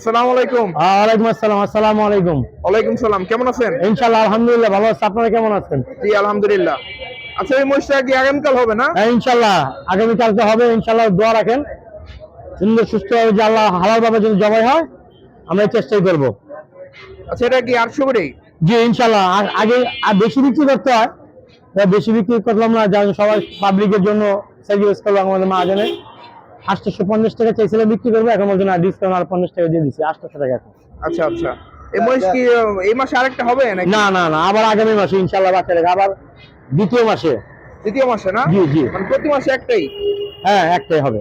আসসালামু আলাইকুম। ওয়ালাইকুম আসসালাম আসসালামু আলাইকুম। ওয়ালাইকুম সালাম কেমন আছেন? ইনশাল্লাহ আলহামদুলিল্লাহ ভালো আছে। আপনারা কেমন আছেন? জি আলহামদুলিল্লাহ। আচ্ছা এই মহিষটা কি আগামীকাল হবে না? হ্যাঁ, ইনশাল্লাহ আগামীকালকে হবে ইনশাল্লাহ দোয়া রাখেন। সুন্দর সুস্থ যে আল্লাহ হালাল ভাবে যদি জবাই হয় আমরা এই চেষ্টাই করব। আচ্ছা এটা কি আটশো করে? জি ইনশাল্লাহ আর- আগে আর বেশি বিক্রি করতে হয়। তা বেশি বিক্রি করলাম না যা সবাই পাবলিকের জন্য স্যাক্রিফাইস করলাম আমাদের মাহাজনে আটশোশো পঞ্চাশ টাকা চাইছিলাম বিক্রি করব এখন বলছেন আর ডিসকাউন্ট আর পঞ্চাশ টাকা দিয়ে দিচ্ছি আটশোশো টাকা এখন। আচ্ছা আচ্ছা। এই কি এই মাসে আরেকটা হবে নাকি? না না না আবার আগামী মাসে ইনশাল্লাহ বাচ্চা রেখে আবার দ্বিতীয় মাসে। দ্বিতীয় মাসে না? জি জি। মানে প্রতি মাসে একটাই? হ্যাঁ একটাই হবে।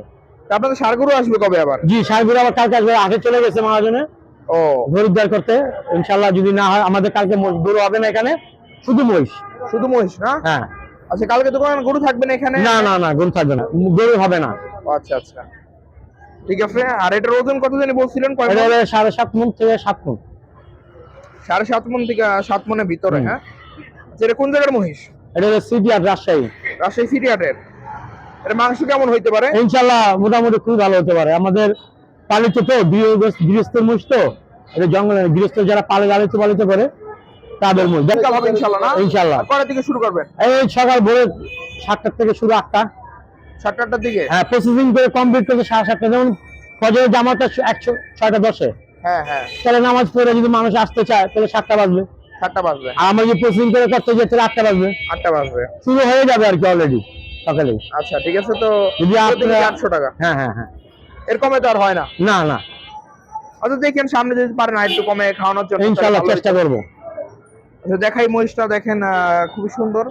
আপনাদের আসবে কবে আবার? জি আবার কালকে আসবে আগে চলে গেছে মহাজনে। ও। খরিদ্দার করতে ইনশাল্লাহ যদি না হয় আমাদের কালকে গরু হবে না এখানে শুধু মহিষ। শুধু মহিষ না? হ্যাঁ। আচ্ছা কালকে দোকান গরু থাকবে না এখানে? না না না গরু থাকবে না। গরু হবে না। আচ্ছা আচ্ছা। ঠিক আছে আর এটার ওজন কত জানি বলছিলেন? সাড়ে সাত মন থেকে সাত মন। সাড়ে সাত মন থেকে সাত মনের ভিতরে হ্যাঁ? আচ্ছা এটা কোন জায়গার মহিষ? এটা হলো সিটি আর রাজশাহী। রাজশাহী হাটের এর মাংস কেমন হইতে পারে? ইনশাল্লাহ মোটামুটি খুবই ভালো হতে পারে। আমাদের পালিত তো গৃহ- গৃহস্থের মহিষ তো। এটা জঙ্গলের গৃহস্থ যারা পালে লালিত পালিত করে। তাদের মহিষ বিকাল হবে না? দিকে শুরু করবেন? এই সকাল ভোরে থেকে শুরু আটটা। সাতটা আটটার দিকে? হ্যাঁ প্রসেসিং করে কমপ্লিট সাড়ে সাতটা যেমন ফজরের দশে। হ্যাঁ হ্যাঁ। তাহলে নামাজ পড়ে যদি মানুষ আসতে চায় তাহলে বাজবে। বাজবে। আমরা প্রসেসিং করে করতে আটটা বাজবে। বাজবে। শুরু হয়ে যাবে আর কি অলরেডি সকালে আচ্ছা ঠিক আছে তো যদি আপনারা- আটশো টাকা। হ্যাঁ হ্যাঁ হ্যাঁ। এর কমে তো আর হয় না। না না। আচ্ছা দেখেন সামনে যদি পারেন আর একটু কমে খাওয়ানোর জন্য ইনশাল্লাহ চেষ্টা করব। দেখাই মহিষটা দেখেন আহ, খুবই সুন্দর।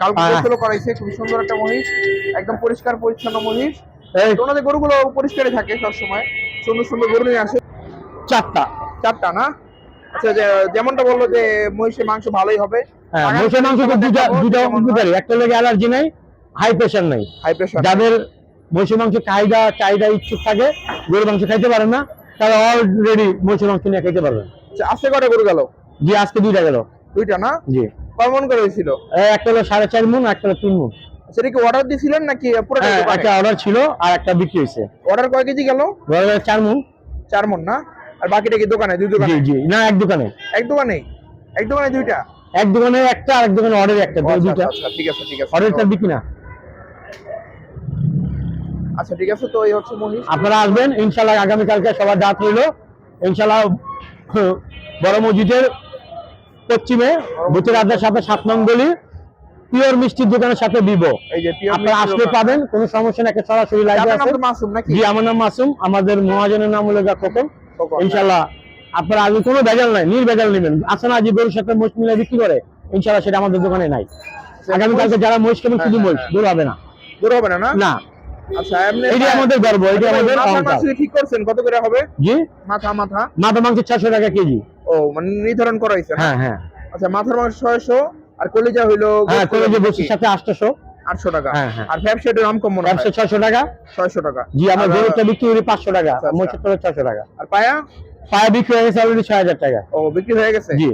কালকে। করাইছে খুবই সুন্দর একটা মহিষ। একদম পরিষ্কার পরিচ্ছন্ন মহিষ। ওনাদের গরুগুলো পরিষ্কারই থাকে সবসময়। সুন্দর সুন্দর গরু নিয়ে আসে। চারটা। চারটা না? আচ্ছা যেমনটা বলল যে মহিষের মাংস ভালোই হবে। হ্যাঁ মহিষের মাংস তো দুটা দুটা উপকারী একটা লেগে অ্যালার্জি নাই হাই প্রেশার নাই। হাই প্রেশার যাদের মহিষের মাংস চাহিদা চাহিদা ইচ্ছুক থাকে গরুর মাংস খাইতে পারেন না তারা অলরেডি মহিষের মাংস নিয়ে খাইতে পারবেন আজকে কটা গরু গেল? জি আজকে দুইটা গেল। দুইটা না? জি। কমন করে হয়েছিল? একটা হলো সাড়ে চার মন একটা হলো তিন মন। সেটা কি অর্ডার দিয়েছিলেন নাকি পুরো হ্যাঁ একটা অর্ডার ছিল আর একটা বিক্রি হয়েছে। অর্ডার কয় কেজি গেল? চার মন। চার মন না? আর বাকিটা কি দোকানে দুই দোকানে? জি না এক দোকানে। এক দোকানেই এক দোকানে দুইটা? এক দোকানে একটা আর এক দোকানে অর্ডার একটা আচ্ছা, দুইটা। আচ্ছা, ঠিক আছে ঠিক আছে। অর্ডারটা বিক্রি না। আচ্ছা ঠিক আছে তো এই হচ্ছে মহিষ আপনারা আসবেন ইনশাল্লাহ আগামী কালকে সবার দাঁত হইল ইনশাল্লাহ বড় মসজিদের পশ্চিমে বুচের আড্ডার সাথে সাত নং গলি পিওর মিষ্টির দোকানের সাথে বিবো আপনারা আসলে পাবেন কোনো সমস্যা না একটা সরাসরি লাইভে আপনার নাম আছে মাসুম নাকি? জি আমার নাম মাসুম আমাদের মহাজনের নাম হলো গা খোকন খোকন, ইনশাল্লাহ আপনারা আগে কোনো ভেজাল নাই নির্ভেজাল নেবেন। আসে না যে গরুর সাথে মহিষ মিলে বিক্রি করে ইনশাল্লাহ সেটা আমাদের দোকানে নাই। আগামী কালকে যারা মহিষ খাবেন শুধু হ্যাঁ, মহিষ হ্যাঁ, দূর হবে না। দূর হবে না? না। আচ্ছা এমনি এটি আমাদের গর্ব এটি আমাদের অহংকার। ঠিক করছেন? কত করে হবে? জি? মাথা মাথা? মাথা মাংস ছশো টাকা কেজি। ও মানে নির্ধারণ করা হয়েছে হ্যাঁ হ্যাঁ। আচ্ছা মাথার মাংস ছয়শো আর কলিজা হইল হ্যাঁ কলেজে বসির সাথে আটশোশো আটশো টাকা। হ্যাঁ, হ্যাঁ। আর ফ্যাপসেটের দাম কম মনে হয়? ছয়শো টাকা। ছয়শো টাকা। জি আমার গরুটা বিক্রি করি পাঁচশো টাকা আচ্ছা, আচ্ছা। মহিষের ছয়শো টাকা। আর পায়া? পায়ে বিক্রি হয়ে গেছে অলরেডি ছয় হাজার টাকা। ও বিক্রি হয়ে গেছে? জি।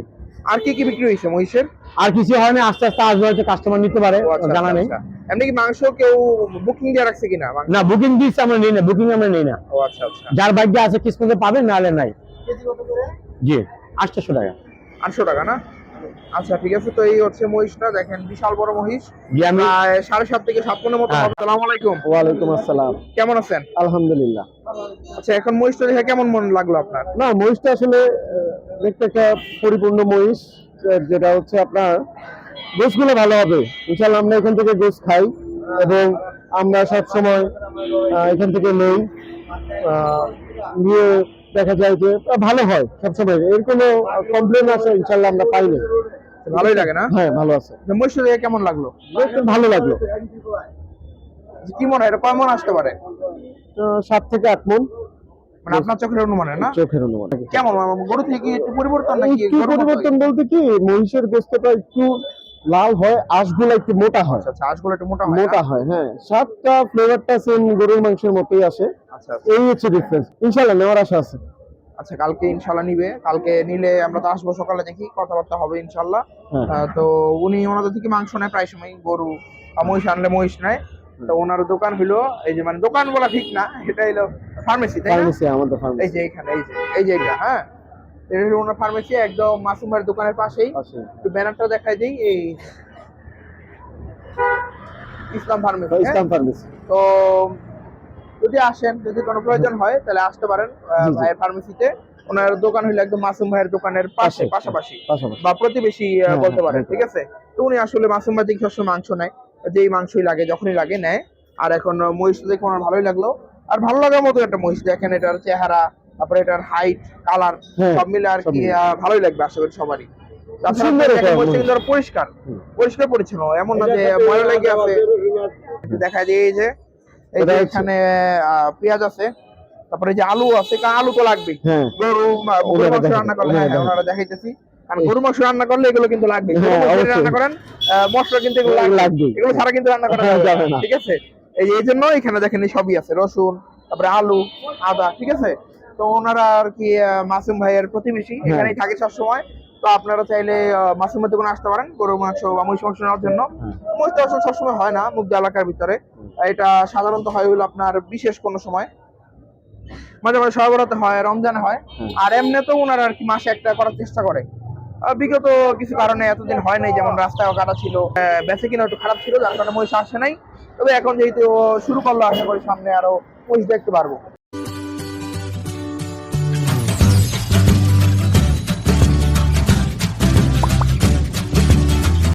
আর কি কি বিক্রি হয়েছে মহিষের? আর কিছু হয় না আস্তে আস্তে আসবে হয়তো কাস্টমার নিতে পারে আচ্ছা, জানা নেই। এমনি কি মাংস কেউ বুকিং দিয়ে রাখছে কিনা? না বুকিং দিচ্ছে আমরা নেই না বুকিং আমরা নেই না। ও আচ্ছা আচ্ছা। যার ভাগ্যে আছে কিসমতে পাবেন নাহলে নাই। জি আটশোশো টাকা। আটশো টাকা না? আচ্ছা ঠিক আছে তো এই হচ্ছে মহিষটা দেখেন বিশাল বড় মহিষ। সাড়ে সাত থেকে সাত মতো হ্যাঁ। সালাম আলাইকুম। ওয়ালাইকুম আসসালাম। কেমন আছেন? আলহামদুলিল্লাহ। আচ্ছা এখন মহিষটা দেখে কেমন মন লাগল আপনার? না মহিষটা আসলে একটা পরিপূর্ণ মহিষ যেটা হচ্ছে আপনার গোসগুলো ভালো হবে। ইনশাল্লাহ আমরা এখান থেকে গোস খাই এবং আমরা সব সময় এখান থেকে নেই নিয়ে দেখা যায় যে ভালো হয় সবসময়। এর কোনো কমপ্লেন আছে? ইনশাল্লাহ আমরা পাইনি ভালোই লাগে না? হ্যাঁ ভালো আছে। যে কেমন লাগল? ভালো লাগল। কি মনে হয়? এটা কয় মন আসতে পারে? সাত থেকে আট মন। মানে আপনার চোখের অনুমানে না? চোখের অনুমান। কেমন? মানে গরু থেকে একটু পরিবর্তন নাকি একটু পরিবর্তন বলতে কি মহিষের গোস্তটা একটু লাল হয় আঁশগুলো একটু মোটা হয়। আচ্ছা আচ্ছা আঁশগুলো একটু মোটা হয়? মোটা হয় হ্যাঁ। স্বাদটা ফ্লেভারটা সেম গরুর মাংসের মতোই আসে আচ্ছা আচ্ছা। এই হচ্ছে ডিফারেন্স ইনশাল্লাহ নেওয়ার আশা আছে। আচ্ছা কালকে ইনশাল্লাহ নিবে। কালকে নিলে আমরা তো আসব সকালে দেখি কথাবার্তা হবে ইনশাল্লাহ হ্যাঁ। তো উনি ওনাদের থেকে মাংস নেয় প্রায় সময় গরু মহিষ আনলে মহিষ নেয়। তো ওনার দোকান হলো এই যে মানে দোকান বলা ঠিক না এটা হলো ফার্মেসি তাই না? ফার্মেসি আমাদের এই যে এখানে এই যে এই যে এটা হ্যাঁ। এটা হলো ওনার ফার্মেসি একদম মাসুম ভাইয়ের দোকানের পাশেই। একটু ব্যানারটা দেখাই দিই এই ইসলাম ফার্মেসি হ্যাঁ? ইসলাম ফার্মেসি তো যদি আসেন যদি কোনো প্রয়োজন হয় তাহলে আসতে পারেন। ভাইয়ের ফার্মেসিতে ওনার দোকান হলো একদম মাসুম ভাইয়ের দোকানের পাশে পাশে, পাশাপাশি। বা প্রতিবেশী হ্যাঁ, বলতে হ্যাঁ, পারেন ঠিক আছে? তো উনি আসলে মাসুম ভাই থেকে সবসময় মাংস নেয় যেই মাংসই লাগে যখনই লাগে নেয়। আর এখন মহিষ দেখে ওনার ভালোই লাগল। আর ভালো লাগার মতো একটা মহিষ দেখেন এটার চেহারা তারপরে এটার হাইট কালার হ্যাঁ, সব মিলে আর কি ভালোই লাগবে আশা করি সবারই। তাছাড়া সুন্দর পরিষ্কার। পরিষ্কার পরিচ্ছন্ন এমন না যে ময়লা লেগে আছে। দেখা যায় এই যে এই যে এখানে আহ, পেঁয়াজ আছে তারপরে যে আলু আছে আলু তো লাগবেই। হ্যাঁ। গরু ওনারা মাংস রান্না করলে হ্যাঁ, হ্যাঁ ওনারা দেখাইতেছি। কারণ গরু মাংস রান্না করলে এগুলো কিন্তু লাগবে। রান্না করেন আহ, মশলা কিন্তু এগুলো লাগবে এগুলো ছাড়া কিন্তু রান্না করা যাবে না। ঠিক আছে? এই এই জন্য এখানে দেখেন সবই আছে রসুন তারপরে আলু আদা ঠিক আছে? তো ওনারা আর কি মাসুম ভাইয়ের প্রতিবেশী হ্যাঁ। এখানেই থাকে সবসময়। তো আপনারা চাইলে মাসুম ভাই দোকানে আসতে পারেন গরু মাংস বা মহিষ মাংস নেওয়ার জন্য। হ্যাঁ। মহিষ তো আসলে সবসময় হয় না মুগ্ধ এলাকার ভিতরে। এটা সাধারণত হয় হলো আপনার বিশেষ কোনো সময়। মাঝে মাঝে সরবরাহতে হয় রমজানে হয়। হুম। আর এমনিতেও ওনারা আর কি মাসে একটা করার চেষ্টা করে। বিগত কিছু কারণে এতদিন হয় নাই যেমন রাস্তায় কাটা ছিল বেঁচে কিনা একটু খারাপ ছিল যার কারণে মহিষ আসে নাই। তবে এখন যেহেতু শুরু করল আশা করি সামনে আরও মহিষ দেখতে পারব।